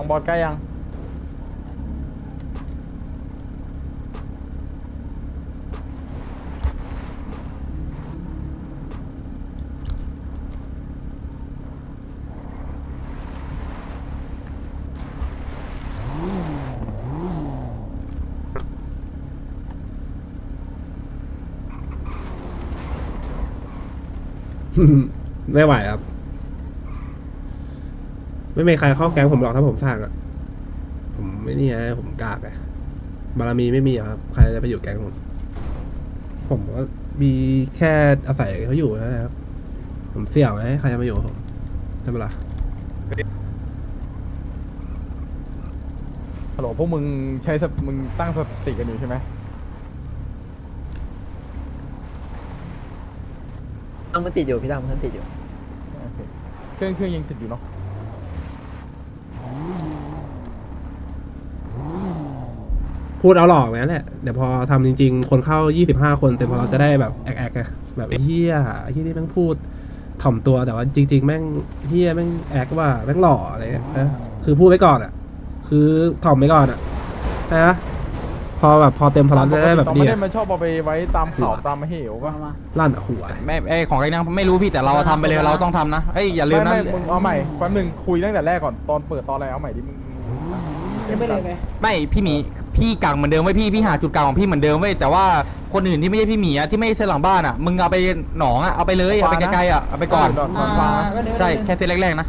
องบอลใกล้ยัง ไม่ไหวครับไม่มีใครเข้าแก๊งผมหรอกถ้าผมสร้างอะผมไม่นี่ไงผมกากไงบารมีไม่มีอะครับ ใครจะไปอยู่แก๊งผม ผมก็มีแค่อาศัยเขาอยู่นะครับ ผมเสี่ยวไหมใครจะมาอยู่กับผมใช่ไหมล่ะฮัลโหลพวกมึงใช้สติมึงตั้งสติกันอยู่ใช่ไหมตั้งมันติดอยู่พี่ตั้งมันติดอยู่โอเคเครื่องเครื่องยังติดอยู่เนาะ พูดเอาหลอกนั่นแหละ เดี๋ยวพอทำจริง ๆ คนเข้า 25 คนเต็มพอเราจะได้แบบแอกๆไงแบบเฮียไอ้เฮียนี่แม่งพูดถ่อมตัวแต่ว่าจริง ๆ แม่งเฮียแม่งแอกว่าแม่งหล่ออะไรเงี้ยนะคือพูดไว้ก่อนอะ คือถ่อมไว้ก่อนอะนะพอแบบพอเต็มพลังจะได้แบบตอนดีไม่ได้อะมันชอบเอาไปไว้ตามเขาตามเหวป่ะลั่นอะหัวไม่ไอยของไอ้นั่งไม่รู้พี่แต่เราทำไปเลยเราต้องทำนะเอ้ยอย่าลืมไม่นะไม่มึงเอาใหม่แป๊บนึงคุยตั้งแต่แรกก่อนตอนเปิดตอนอะไรเอาใหม่ดิมึง ยังไม่เลยไงไม่พี่หมีพี่กังเหมือนเดิมไว้ยพี่พี่หาจุดกลางของพี่เหมือนเดิมไว้ยแต่ว่าคนอื่นที่ไม่ใช่พี่หมีอะที่ไม่ใช่เส้นหลังบ้านอะมึงเอาไปหนองอะเอาไปเลยเอาไปไกลๆอะเอาไปก่อน ก่อนฟังนะใช่แค่เส้นแรกๆนะ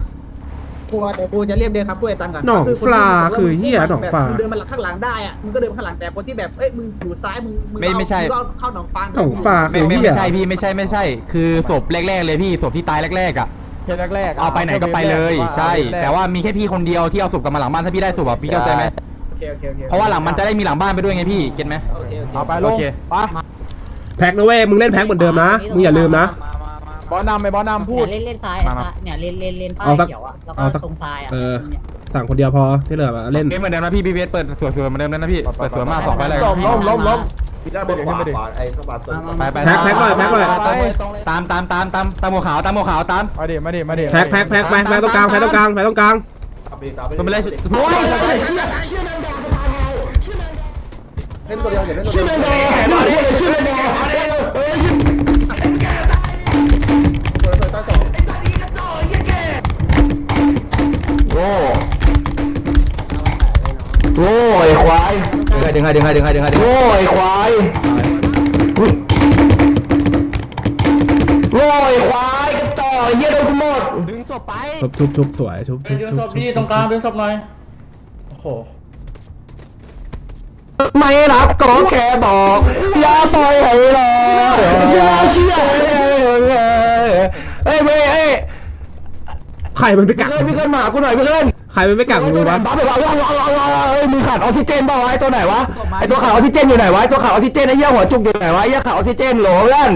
กูเดี๋ยวกูจะเรียบเรียงครับกูไอ้ตังก่อนหนองก็ฟลานที่คือเหี้ยหนองฟลามึงเดินมาข้างหลังได้อะมึงก็เดินมาข้างหลังแต่คนที่แบบเอ้ยมึงอยู่ซ้ายมึงมึงไม่ไม่ใช่ก็เอาเข้าหนองฟางหนองฟลา ไม่ไม่ไม่ใช่พี่ไม่ใช่ไม่ใช่ คือศพแรกๆเลยพี่ศพที่ตายแรกๆอะ แค่แรกๆะเอาไปไหนก็ไปเลย ใช่แต่ว่ามีแค่พี่คนเดียวที่เอาศพกลับมาหลังบ้านถ้าพี่ได้ศพอะพี่เข้าใจไหมโอเคโอเคโอเคเพราะว่าหลังมันจะได้มีหลังบ้านไปด้วยไงพี่เก็ตไหม โอเคโอเคเอาไปลโองเค ไปแพ็กนะเว้ยมึงเล่นแพ็กเหมือนเดิมนะมึงอย่าลืมนะ บอลนำไปบอลนำพูด เนี่ยเล่นเล่นซ้ายมามาซ้ายเนี่ยเล่นเล่นเล่นป้าเอายสักเขียวอะแล้วก็เอาสักตรงซ้ายอะเออเนี่ยสั่งคนเดียวพอที่เหลือมาเล่น เกมเหมือนเดิมนะพี่พี่เวสเปิดสวยๆเหมือนเดิมนะพี่เปิดสวยมากสองไปเลย ล้มล้มล้มล้ม พี่ได้บอกขวาขวาไอ้ข้างบนสุดมาไปมาไปแพ็คแพ็คหน่อยแพ็คหน่อยไปตามตามตามตามตามหัวขาวตามหัวขาวตามมาดิมาดิมาดิแพ็คแพ็คแพ็คแพ็คแพ็คตรงกลางแพ็คตรงกลางแพ็คตรงกลางตามไปตามไปมันเป็นไรเโอ้ยล่นตัวเดียวอย่าเล่นตัวเดียวตัวใต้สองโง่โง่ไอ้ควา ยดึงให้ดึงให้ดึงให้ดึงให้ดึงให้โง่ไอ้ควายโง่ไอ้ควายกระต่อยเยี่ยโดนกูหมดดึงศพไปชุบชุบชุบสวยชุบชุบดึงชุบพดีตรงกลางดึงศพหน่อย โอ้โห ไม่รับก็แค่บอกอย่าปล่อยให้รอเชื่อเชื่อเฮ้ยเว้ยเฮ้ยใครมันไปกักเพื่อนพี่เพื่อนมากูหน่อยเพื่อน ใครมันไปกักมึงวะบ้าแบบว่ามึงขาดออกซิเจนเปล่าวะไอ้ตัวไหนวะไอ้ตัวขาดออกซิเจนอยู่ไหนวะไอ้ตัวขาดออกซิเจนไอ้เหี้ยหัวจุกอยู่ไหนวะไอ้เหี้ยขาดออกซิเจนโหลเพื่อน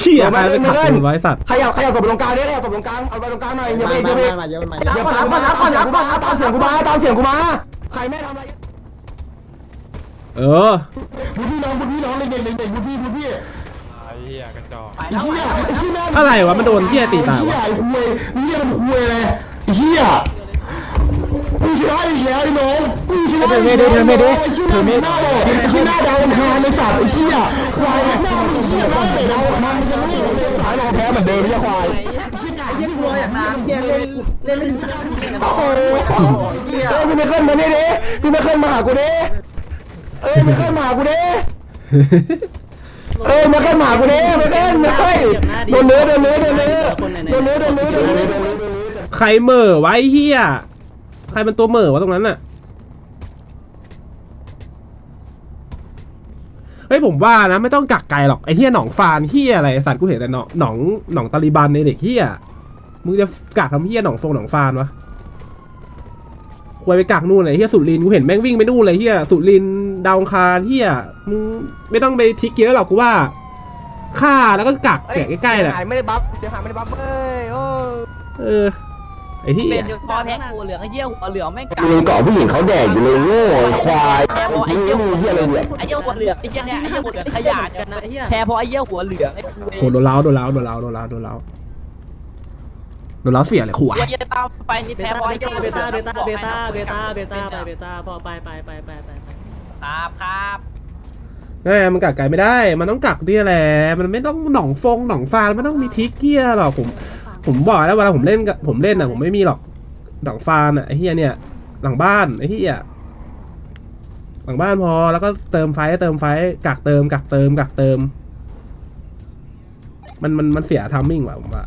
เฮียใครไปกักมึงไว้สัตว์ขยับขยับศพไปตรงกลางนี่ขยับศพตรงกลางเอาไปตรงกลางหน่อยอย่าไปอย่าไปมาเยอะมาอย่าไปมารับมารับมาตามเสียงกูมาตามเสียงกูมาใครไม่ทำอะไรเออบุญพี่น้องบุญพี่น้องเด็กเด็กเด็กบุญพี่บุญพี่ไอ้เหี้ยกระจอกไอ้เหี้ยไอ้เหี้ยอะไรวะมันโดนเฮียตีตายวะไอ้คุยเหี้ยมันคุยเลยเหี้ย กูชนะอีกแล้วไอ้น้องกูชนะอีกแล้วไอ้เหี้ยเธอไม่หน้าเลยไอ้เหี้ยหน้าดาวคารในสัตว์ไอ้เหี้ยควายหน้าไอ้เหี้ยหน้าเตะดาวคารมันยังไม่เป็นสายรอแพ้เหมือนเดิมไอ้ควายยี่กลัวอย่างน้ำเฮียเล่นเล่นเล่นโอ้ยเอ้ยพี่ไม่ขึ้นมานี่ดิพี่ไม่ขึ้นมาหากูดิเอ้ยไม่ขึ้นมาหากูดิเอ้ยไม่ขึ้นมาหากูดิไม่ขึ้นไม่โดนเนื้อโดนเนื้อโดนเนื้อโดนเนื้อโดนเนื้อโดนเนื้อโดนเนื้อใครเหม่อไว้เฮีย ใครเป็นตัวเหม่อวะตรงนั้นน่ะ เฮ้ยผมว่านะ ไม่ต้องกักไก่หรอกไอ้เฮียหนองฟานเฮียอะไรไอ้สัตว์กูเห็นแต่หนองหนองหนองตาลิบันในเด็กเฮียมึงจะกักทำเฮียหนองฟงหนองฟานวะควรไปกักนู่นเลยเฮียสุรินทร์กูเห็นแม่งวิ่งไปนู่นเลยเฮียสุรินทร์ดาวอังคารเฮียมึงไม่ต้องไปทิกเยอะหรอกกูว่าฆ่าแล้วก็กักแกะใกล้ๆแหละหายไม่ได้บัฟเสียหายไม่ได้บัฟเอ้ยโอ้ เออ ไอ้เฮีเป็ยนจุดพอแพ็คหัวเหลืองไอ้เหี้ยหัวเหลืองไม่งกัดมึงเกาะผู้หญิงเขาแดกอยู่เลยโง่ควายแค่พอไอ้เหี้ยมึงหัวเหี้ยอะไรเนี่ยไอ้เหี้ยหัวเหลืองไอ้เหี้ยเนี่ยไอ้เหี้ยหัวเหลืองขยะกันนะไอ้เหี้ยแค่พอไอ้เหี้ยหัวเหลืองไอ้คุยโหโดนเล้าโดนเล้าโดนเล้าโดนเล้าโดนเล้าโดนล้อเสียเลยขู่อะเฮียตามไปนี่เบแพ้ต้าบอยเบต้าเบต้าเบต้าเบต้าเบต้าเบต้าไปเบต้าพอไปไปไปไปไปไปครับครับแม่มันกักไก่ไม่ได้ มันต้องกักนี่แหละ มันไม่ต้องหนองฟงหนองฟานไม่ต้องมีทิกเกียหรอกผม ผมบอกแล้วเวลาผมเล่นกับผมเล่นอะผมไม่มีหรอกหนองฟานอะไอ้เฮียเนี่ย หลังบ้านไอ้เฮียหลังบ้านพอแล้วก็เติมไฟเติมไฟกักเติมกักเติมกักเติม มันมันมันเสียทัมมิ่งว่ะผมว่า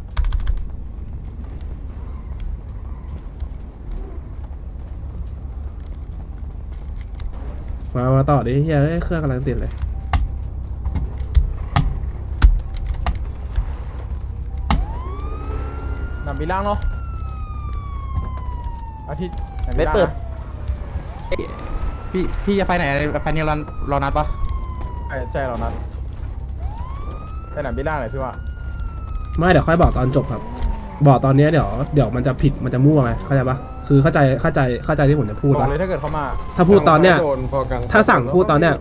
มา มาต่อดิเฮียเอ้ยเครื่องกำลังติดเลย นำบีล่างเนาะอาทิตย์ไม่เปิด พี่พี่จะไปไหนไปนี่รอรอนัดปะใช่ใช่เรานัดไปไหนบีล่างเลยพี่ว่าไม่เดี๋ยวค่อยบอกตอนจบครับ บอกตอนเนี้ยเดี๋ยวเดี๋ยวมันจะผิดมันจะมั่วไงเข้าใจปะคือเข้าใจเข้าใจเข้าใจที่ผมจะพูดบอกปะเลยถ้าเกิดเขามาถ้าพูดตอนเนี้ยถ้าสั่งพูดตอนเนี้ย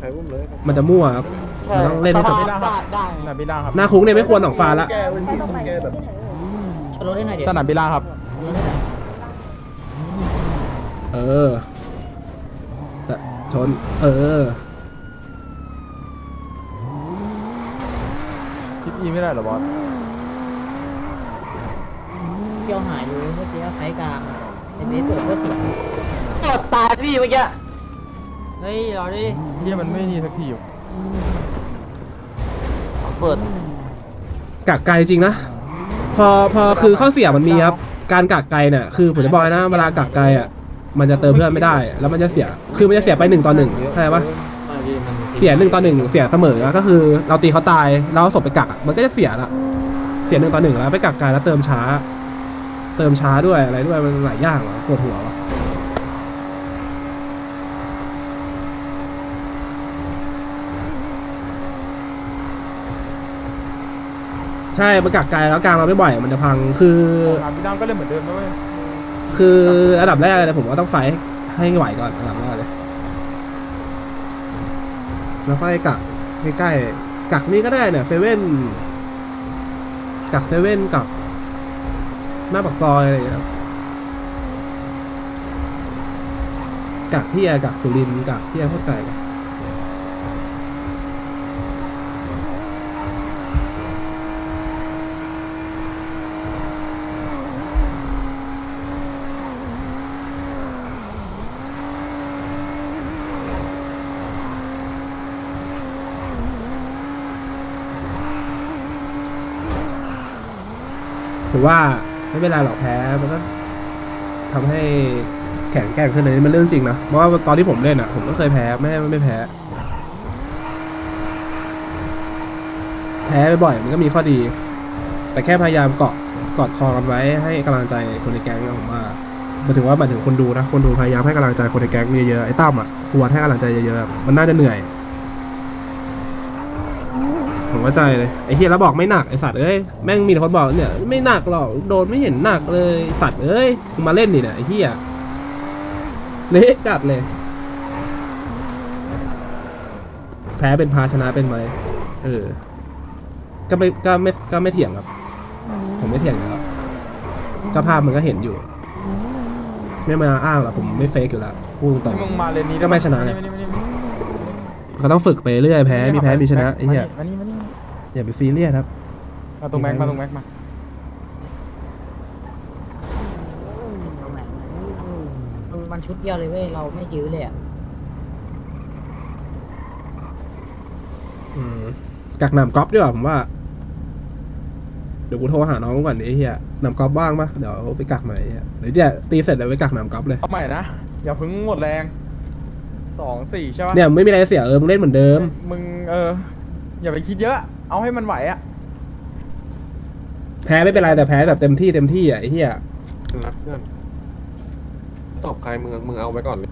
มันจะมั่วครับมันต้องเล่นให้จบบีล่างครับสนามบีล่างครับหน้าคุกเนี่ยไม่ควรหนองฟ้าละ แกเป็นพี่แกแบบชน รถได้หน่อยเดี๋ยวสนามบีล่างครับ เออแต่ชน เออคิดอีไม่ได้เหรอบอสเที่ยวหายอยู่เมื่อกี้ไฟกลางไอ้เบสเปิดโคตรสวยตอดตายพี่เมื่อกี้เฮ้ยรอดิเฮียมันไม่มีสักทีอยู่ เปิด กักไกลจริงนะ พอพอคือข้อเสียมันมีครับ การกักไกลเนี่ยคือผมจะบอกเลยนะเวลากักไกลอะมันจะเติมเพื่อนไม่ได้ แล้วมันจะเสียคือมันจะเสียไปหนึ่งต่อหนึ่งเข้าใจปะเสียหนึ่งต่อหนึ่งเสียเสมอนะก็คือ เราตีเขาตายแล้วเอาศพไปกักอะมันก็จะเสียละเสียหนึ่งต่อหนึ่งแล้วไปกักไกลแล้วเติมช้า เติมช้าด้วยอะไรด้วยมันหลายอย่างอะปวดหัว ใช่มันกักไกลแล้วกลางเราไม่บ่อยมันจะพังคือสนามบีล่างก็เล่นเหมือนเดิมนะเว้ยคืออันดับแรกเลยผมว่าต้องไฟท์ให้ไหวก่อนอันดับแรกเลย แล้วค่อยกักใกล้ๆกักนี่ก็ได้เนี่ยเซเว่นกักเซเว่นกับหน้าปากซอยอะไรอย่างเงี้ยครับกักที่กักสุรินทร์กักที่เข้าใจกัน ผมว่าไม่เป็นไรหรอกแพ้มันก็ทำให้แข็งแกร่งขึ้นเลยมันเรื่องจริงนะเพราะว่าตอนที่ผมเล่นอะ ผมก็เคยแพ้ไม่ไม่แพ้ แพ้บ่อยมันก็มีข้อดี แต่แค่พยายามเกาะกอดคอกันไว้ให้กำลังใจคนในแก๊งอะผมว่ามายถึงว่ามายถึงคนดูนะคนดูพยายามให้กำลังใจคนในแก๊งเยอะๆไอ้ตั้มอะควรให้กำลังใจเยอะๆมันน่าจะเหนื่อย ผมเข้าใจเลยไอ้เฮียแล้วบอกไม่หนักไอ้สัตว์เอ้ยแม่งมีแต่คนบอกเนี่ย ไม่หนักหรอกโดนไม่เห็นหนักเลยสัตว์เอ้ยมึงมาเล่นดิเนี่ยไอ้เฮียเละจัดเลย แพ้เป็นพาชนะเป็นไหมเออ ก็ไม่ก็ไม่ก็ไม่เถียงครับ ผมไม่เถียงอยู่แล้วก็ภาพมันก็เห็นอยู่ ไม่มาอ้างหรอกผมไม่เฟกอยู่แล้วพูดตรง มึงมาเลนนี้ก็ไม่ชนะไงมานี่มานี่มานี่ๆก็ต้องฝึกไปเรื่อยแพ้มีแพ้มีชนะไอ้เหี้ย มานี่มานี่มานี่ อย่าไปซีเรียสครับ มาตรงแม็กมาตรงแม็กมามันชุดเดียวเลยเว้ย เราไม่ยื้อเลยอะอืมกักหนำก๊อฟดีกว่าผมว่า เดี๋ยวกูโทรหาน้องก่อนดิไอ้เฮียหนำก๊อฟว่างปะเดี๋ยวไปกักหน่อยไอ้เฮียเดี๋ยวเนี่ยตีเสร็จเดี๋ยวไปกักหนำก๊อฟเลย เอาใหม่นะ อย่าเพึ่งหมดแรงสองสี่ใช่ปะเนี่ยไม่มีอะไรเสียเออมึงเล่นเหมือนเดิม มึงเออ อย่าไปคิดเยอะ เอาให้มันไหวอะแพ้ไม่เป็นไรแต่แพ้แบบเต็มที่เต็มที่อะไอ้เฮียนะเพื่อนตอบใครมึงมึงเอาไว้ก่อนเลย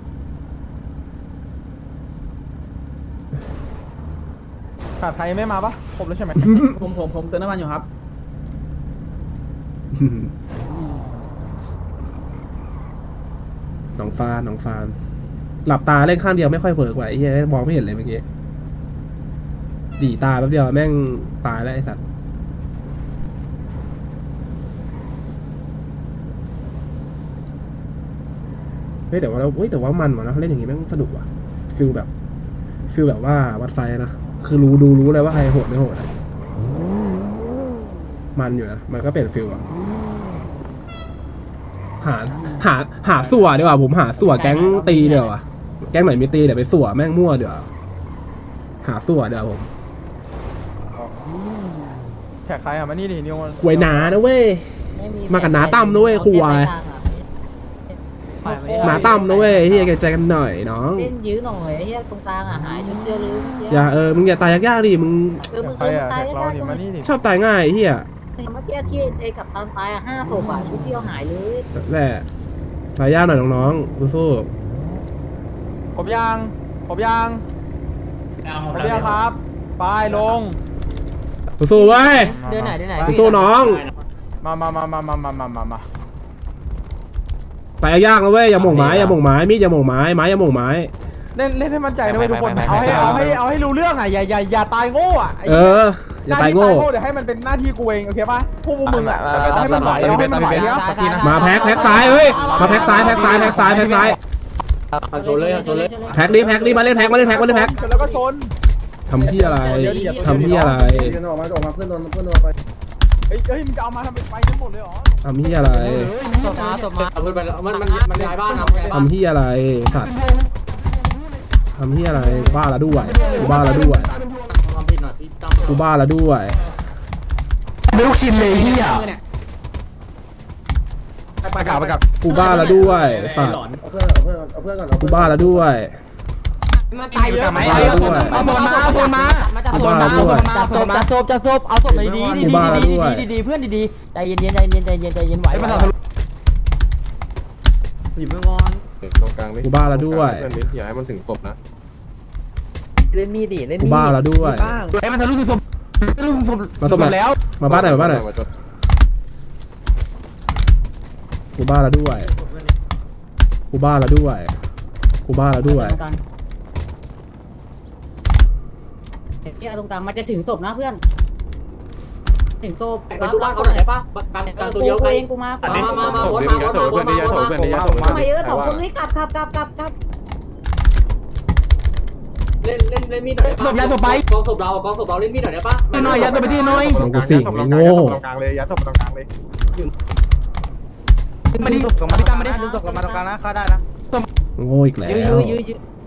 ขาดใครไม่มาปะครบแล้วใช่ไหม ผมผมผมเติมน้ำมันอยู่ครับน้องฟานน้องฟาน หลับตาเล่นข้างเดียวไม่ค่อยเวิร์กว่ะไอ้เฮียมองไม่เห็นเลยเมื่อกี้ ดีตาแป๊บเดียวแม่งตายแล้วไอสัตว์เฮ้ยแต่ว่าเราเฮ้ยแต่ว่ามันว่ะเนะเล่นอย่างงี้แม่งสนุกว่ะฟิลแบบฟิลแบบว่าวัดไฟนะคือรู้ดูรู้เลยว่าใครโหดไม่โหดอะมันอยู่นะมันก็เปลี่ยนฟิลอะหาหาหาสั่วดีกว่าผมหาสั่วแก๊งตีเดี๋ยวอะแก๊งไหนมีตีเดี๋ยวไปสั่วแม่งมั่วเดี๋ยวหาสั่วเดี๋ยวผม แขกใครอะมานี่ดินิวควยหนานะเว้ย ไม่มีมากับน้าตั้มนะเว้ยครูวายหมาตั้มนะเว้ยเฮียแกใจกันหน่อยน้อง เล่นยื้อหน่อยไอ้เหี้ยตรงกลางอะหายชุดเดียวเลยเมื่อกี้อย่าเออมึงอย่าตายยากๆดิมึงเออแขมึกงใครเออมึอะงตายแขกได้เราได้ดิมานี่ดิชอบตายง่ายเฮียเมื่อกี้ที่ไอ้กับตันตายอะห้าศพอะชุดเดียวหายเลยแหละตายยากหน่อยน้องๆสู้ผมยังผมยังผมยังครับ ไปลงๆ สู้ๆเว้ยเดือนไหนเดือนไหนสู้ๆน้อง มามามามามามามามามาตายยากนะเว้ยอย่าหม่งไม้อย่าหม่งไม้มีดอย่าหม่งไม้ไม้อย่าหม่งไม้ เล่นเล่นให้มั่นใจนะเว้ยทุกคน เอาให้เอาให้เอาให้รู้เรื่องอะอย่าอย่าอย่าตายโง่อะไเอออย่าตายโง่หน้ที่เดี๋ยวให้มันเป็นหน้าที่กูเองโอเคป่ะพวกมึงอะเอาให้มันไหวเอาให้มันไหวเนี่ยมาแพ็คแพ็คซ้ายเฮ้ยมาแพ็คซ้ายแพ็คซ้ายแพ็คซ้ายแพ็คซ้ายโซเลยโซเลยแพ็คดิแพ็คดิมาเล่นแพ็คมาเล่นแพ็คมาเล่นแพ็คแล้วก็ชน ทำที่อะไรทำที่อะไรเดินออกมาออกมาเพื่อนโดนเพื่อนโดนไปเฮ้ยเฮ้ยมึงจะเอามาทำเป็นไฟกันหมดเลยเหรอทำที่อะไรศพมาศพมาเอาขึ้นไปแล้วมันมันมันย้ายบ้านนะย้ายบ้านทำที่อะไรสัตว์ทำที่อะไรบ้าละด้วยกูบ้าละด้วยทำผิดหน่อยพี่จำกูบ้าละด้วยเป็นลูกชิ้นเลยเฮียไปกลับไปกลับกูบ้าละด้วยสัตว์เอาเพื่อนเอาเพื่อนเอาเพื่อนก่อนเอากูเพื่อนบ้าละด้วย มันตายเยอะกูบ้าละด้วยเอาบอลมาเอาบอลมากูบ้าละด้วยจับศพจับศพจับศพเอาศพไหนดีดีกูดีบ้าแล้วดีด้วยดีดีเพื่อนดีๆใจเย็นๆใจเย็นใจเย็นใจเย็นไหวไหวหยิบมือก่อนตรงกลางดิกูบ้าแล้วด้วยเพื่อนดิอย่าให้มันถึงศพนะเล่นมีดดิเล่นกูมีดบ้าละด้วยไอ้มันทะลุถึงศพทะลุถึงศพมาสมัครแล้ว มาบ้านหน่อยมาบ้านหน่อยมาจดกูบ้าละด้วยกูบ้าละด้วยกูบ้าละด้วย ตรงกลางเหี้ยตรงกลางมันจะถึงศพนะเพื่อน ถึงศพไปชุบบ้านเขาหน่อยได้ปะการเอการอตัวกูเดียวกูไปเองกูมากูมามามามาศพวนดิมามึงวยัดนศพมาเพื่อนดิยัดศพวนเพื่อนดิยัดศพทำไมเยอะสองคนนี้กลับกลับกลับกลับเล่นเล่นเล่นมีดหน่อยได้ปะกองศพเรากองศพเราเล่นมีดหน่อยได้ปะหน่อยยัดศพไปที่หน่อยน้องกูสิงยัดศพไอ้ตรงโง่กลางเลยยัดศพตรงกลางเลยมาดิศพมาดิกลับมาดิดึงศพกลับมาตรงกลางนะเข้าได้นะโง่อีกแล้วยื้อยื้อยื้อไป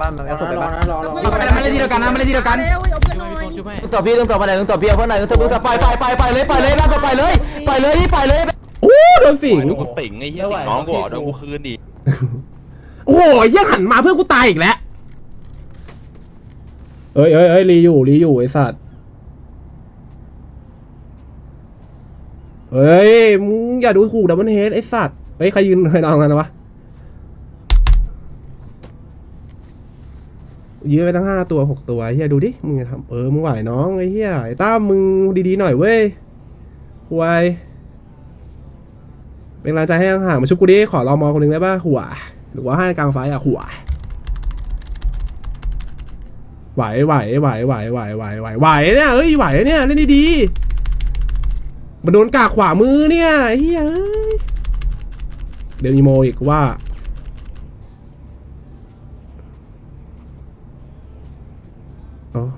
บ้านมันรเอาศพไปอบ้านนะรอรอไม่เล่นที่เดียวกันนะไม่เล่นที่เดียวกันดึงศพพี่ดึงศพมาไหนดึงศพพี่เอาเพื่อนไหนดึงศพดึงศพไปไปไปไปเลยไปเลยล่ากศพไปเลย ไปเลยไปเลยโอ้โดนสิงโดนกูสิงไอ้เหี้ยสิงน้องกูเหรอโดนกูคืนดิโอ้โหเหี้ยังหันมาเพื่อกูตายอีกแล้วเอ้ยเอ้ยเอ้ยรีอยู่รีอยู่ไอสัตว์เอ้ยมึงอย่าดูถูกดับเบิลเฮดไอสัตว์เฮ้ยใครยืนใครนอนกันนะวะ ยืนไปตั้งห้าตัวหกตัวเฮียดูดิมึงจะทำเออมึงไหวน้องไอ้เฮียไอ้ต้ามึงดีๆหน่อยเว้ยควยเป็นกำลังใจให้ห่างๆมาชุบกูดิขอรอมอคนหนึ่งได้ป่ะหัว หรือว่าให้กลางไฟอะหัวไหวไหวไหวไหวไหวไหวไหวไหวเนี่ยเอ้ยไหวเนี่ยเล่นดีๆมันโดนกากขวามือเนี่ยเฮ้ยเอ้ยเดี๋ยวอีโมอีกว่า อ๋อ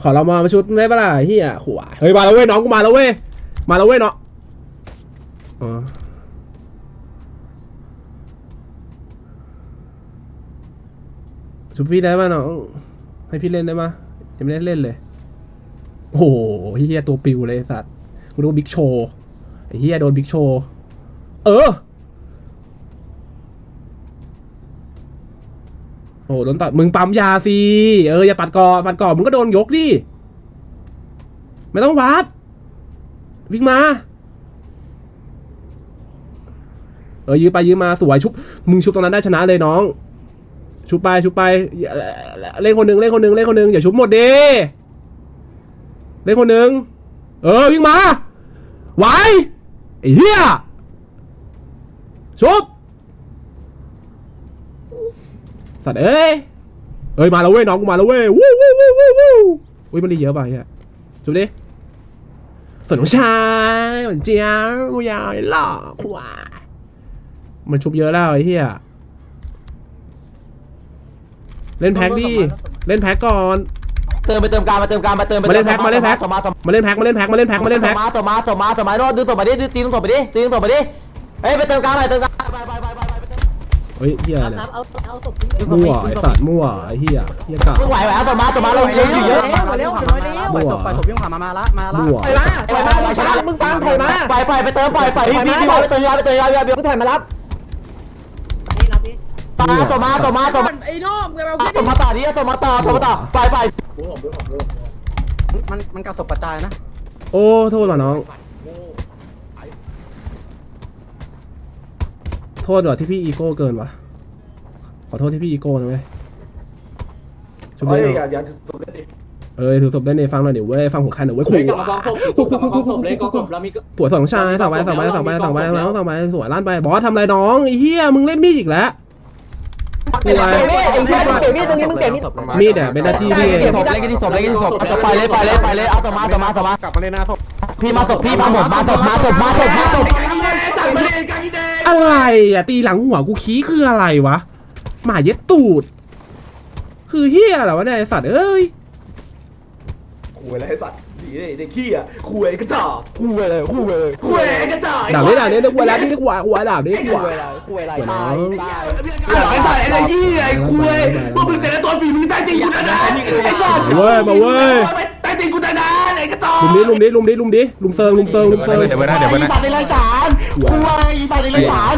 ขอเรามามาชุดได้ปะล่ะไอ้เฮียขวาเฮ้ยมาแล้วเว้ยน้องกูมาแล้วเว้ยมาแล้วเว้ยเนาะอ๋อชุดพี่ได้ป่ะน้องให้พี่เล่นได้ป่ะยังไม่ได้เล่นเลย โอ้โหเฮียตัวปิวเลยสัตว์กูดูบิ๊กโชว์ไอ้เฮียโดนบิ๊กโชว์เออ อ้โหโดนตัดมึงปั๊มยาสิเอออย่าปัดก่อปัดก่อมึงก็โดนยกดิไม่ต้องวัด วิ่งมา เออยื้อไปยื้อมาสวยชุบ มึงชุบตรงนั้นได้ชนะเลยน้อง ชุบไปชุบไปเล่นคนหนึ่งเล่นคนหนึ่งเล่นคนหนึ่งอย่าชุบหมดดิเล่นคนหนึ่งเออวิ่งมาไหวไอ้เหี้ยชุบ สัตว์เอ้ยเอ้ยมาแล้วเว้ยน้องกูมาแล้วเว้ยวู้วู้วู้วู้วู้อุ้ยมันรีเยอะไปเฮียจุบดิส่วนน้องชายเหมือนเจียมูยาวหล่อควายมันชุบเยอะแล้วไอ้เหี้ยเล่นแพ็กดิเล่นแพ็กก่อนเติมไปเติมกลางมาเติมกลางมาเติมไปมาเล่นแพ็คมาเล่นแพ็คสมาสมามาเล่นแพ็กมาเล่นแพ็กมาเล่นแพ็กมาเล่นแพ็กสมาสมาสมาสมาโดนดึงศพมาดิดึงตีดึงศพมาดิตีดึงศพมาดิเฮ้ยไปเติมกลางหน่อยเติมกลางไปไปไปไปไปเติมเฮ้ยเหี้ยครับเนี่ยครับเอาเอาศพทิ้งดึงศพมั่วไอ้สัตว์มั่วไอ้เหี้ยเหี้ยกะ ไม่ไหวแล้วสมาสมาเราเยอะอยู่เยอะมาเร็วมาเร็วมั่วไปศพวิ่งผ่านมามาละมาละมั่วไปมาไปมาไปมามึงฟังถอยมาไปไปไปเติมไปไปพี่พี่พี่ไปเติมยาไปเติมยาเบียร์มึงถอยมารับนี่รับนี่สมาสมาสมาไอ้น้องเราสมาต่อดิสมาต่อสมาต่อไปไปมันมันกับศพกระจายนะ โอ้โทษว่ะน้อง โทษว่ะที่พี่อีโก้เกินว่ะขอโทษที่พี่อีโก้นะเว้ยชุบเฮ้เล่ยนอย่าอย่าสุดเลยดิเอ้ยถือศพได้ในฟังหน่อยเดี๋ยวเว้ยฟังหัวใครหน่อยเว้ยขู่เฮ้ยกลับมากองศพขู่กลัขู่บมากขู่องศขู่พเลยกองศขู่พแล้วมีก็สวยสองชายสองใบสองใบสองใบสองใบแล้วสองใบสวยลั่นไปบอสทำไรน้องไอ้เหี้ยมึงเล่นมีดอีกแล้ว เปลี่ยนมีดไอ้เหี้ยมึงเปลี่ยนมีดตรงนี้มึงเปลี่ยนมีด มีดเนี่ยเป็นหน้าที่พี่เองเล่นกันที่ศพเล่นกันที่ศพไปเลยไปเลยไปเลยเอาสมาสมาสมากลับมาเลยหน้าศพพี่มาศพพี่มาหมดมาศพมาศพมาศพมาศพ อะไรอะตีหลังหัวกูขี้คืออะไรวะหมาเย็ดตูด คือเฮียเหรอวะเนี่ยไอ้สัตว์เอ้ยคุยอะไรให้สัตว์ดีเลยเด็กขี้อะคุยกระจอกคู่เลยคู่เลยคุยกระจอกด่าไม่ด่าเนี่ยนึกว่าแล้วนี่นึกว่าหัวด่าไม่หัวคู่อะไรหัวน้องไอ้สัตว์ไอ้ยี่ไอ้คุยพวกมึงแต่ละตัวฝีมือใต้ตีนกูนะนะไอ้สัตว์มาเว้ยมาเว้ยใต้ตีนกูนะนะไอ้กระจอก ลุมดิลุมดิลุมดิลุมดิลุมเซิงลุมเซิงลุมเซิง เดี๋ยวไปนะเดี๋ยวไปอีนะ สัตว์ในไรสารคุยอีสัตว์ในไรสาร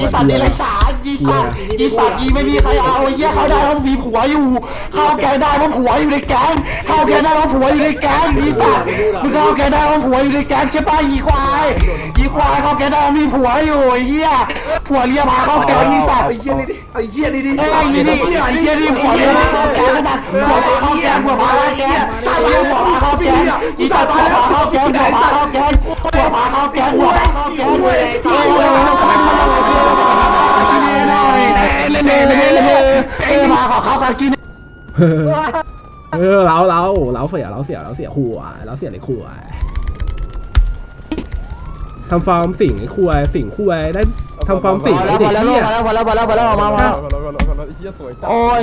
อีสัตว์ในไรสารอีสัตว์อีสัตว์อีไม่มีใครเอาไอ้เหี้ยเขาได้เพราะมีผัวอยู่ เข้าแกงได้เพราะผัวอยู่ในแก๊งเข้าแกงได้เพราะผัวอยู่ในแก๊งอีสัตว์มึงเข้าแกงได้เพราะผัวอยู่ในแก๊งใช่ป่ะอีควายอีควายเข้าแกงได้เพราะมีผัวอยู่ไอ้เหี้ยผัวเรียพาเข้าแกงอีสัตว์ไอ้เหี้ยนี่ดิไอ้เหี้ยนี่ดิไอ้เหี้ยนี่ดิไอ้เหี้ยนี่ผัวเรียพาเข้าแกงไอ้สัตว์ผัวพาเข้าแกงผัวพาเข้าแกงสัตว์ผัวพาเข้าแกงอีสัตว์ผัวพาเข้าแกงผัวพาเข้าแกงผัวพาเข้าแกงผัวพาเข้าแกงเว้ยเอ้ยเน่เน่เน่เน่เน่เอ้ยมาขอเข้ากันกินเออเราเราเราเสียเราเสียเราเสียขัวเราเสียเลยขัวทำฟาร์มสิงไอ้ขัวสิงขัวได้ ทำฟาร์มสิงไอ้เด็กแล้วเหี้ยแล้วแล้วแล้วแล้วมามาไอ้เหี้ยสวยจัดโอ้ย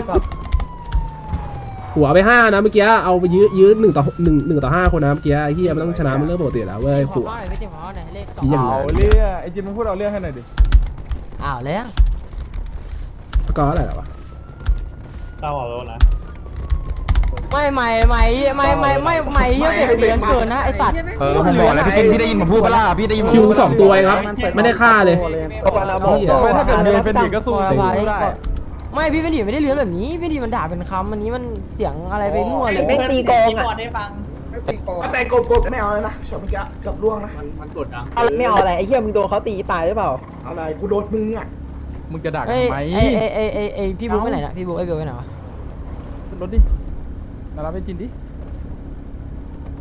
หัวไปห้านะเมื่อกี้เอาไปยื้อยื้อหนึ่งต่อหนึ่งหนึ่งต่อห้าคนนะเมื่อกี้ไอ้เฮียมันต้องชนะมันเรื่องปกติแล้วเว้ยขัว ไม่ใช่หมอไหนเลขสองเยี่ยมเอาเลยเรื่องไอ้จินมึงพูดเอาเรื่องให้หน่อยดิอ้าวแล้วสกอร์อะไรหรอวะ ไม่ไม่ไม่ไม่ไม่ไม่ไม่เยอะเกินเกินนะไอสัตว์เออผมบอกแล้วพี่พี่ได้ยินผมพูดปะล่ะพี่ได้ยินคิวสองตัวเองครับ ไม่ได้ฆ่าเลยไม่ถ้าเกิดเมียเป็นดีก็สู้สิได้ไม่พี่เป็นดีไม่ได้เลื้อนแบบนี้พี่ดีมันด่าเป็นคำอันนี้มันเสียงอะไรไปมั่วเลยไม่ตีโกงอะแต่กบกบไม่เอาเลยนะเฉยเมื่อกี้กับล่วงนะมันกดดังไม่เอาอะไรไอ้เหี้ยมึงโดนเขาตีตายหรือเปล่าอะไรกูโดนมึงอะมึงจะด่าทำไมเอ้ยเอ้ยเอ้ยเอ้พี่บุ๊กไปไหนนะพี่บุ๊กไอ้เบลไปไหนวะรถดิ Narami tindi?